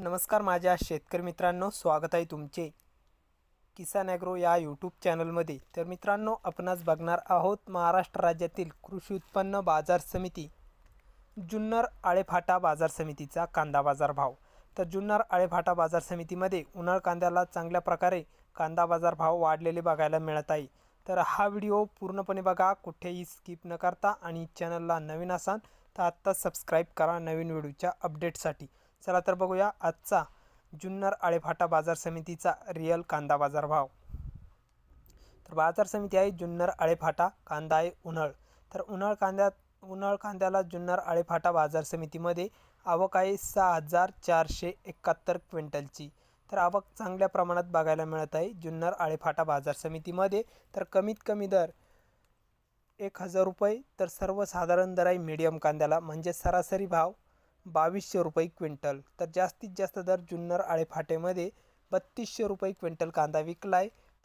नमस्कार माझ्या शेतकरी मित्रांनो स्वागत आहे तुमचे. किसान ॲग्रो या यूट्यूब चॅनलमध्ये. तर मित्रांनो आपणच बघणार आहोत महाराष्ट्र राज्यातील कृषी उत्पन्न बाजार समिती जुन्नर आळेफाटा बाजार समितीचा कांदा बाजार भाव. तर जुन्नर आळेफाटा बाजार समितीमध्ये उन्हाळ कांद्याला चांगल्या प्रकारे कांदा बाजार भाव वाढलेले बघायला मिळत आहे. तर हा व्हिडिओ पूर्णपणे बघा कुठेही स्किप न करता आणि चॅनलला नवीन असाल तर आत्ता सबस्क्राईब करा नवीन व्हिडिओच्या अपडेटसाठी. चला तर बघूया आजचा जुन्नर आळेफाटा बाजार समितीचा रिअल कांदा बाजार भाव तर बाजार समिती आहे जुन्नर आळेफाटा कांदा आहे उन्हाळ. तर उन्हाळ कांद्यात उन्हाळ कांद्याला जुन्नर आळेफाटा बाजार समितीमध्ये आवक आहे सहा हजार चारशे एकाहत्तर क्विंटलची. तर आवक चांगल्या प्रमाणात बघायला मिळत आहे जुन्नर आळेफाटा बाजार समितीमध्ये. तर कमीत कमी दर एक हजार रुपये तर सर्वसाधारण दर आहे मीडियम कांद्याला. म्हणजे सरासरी भाव बावीसशे रुपये क्विंटल. तर जास्तीत जास्त दर जुन्नर आळेफाटेमध्ये बत्तीसशे रुपये क्विंटल कांदा विकला आहे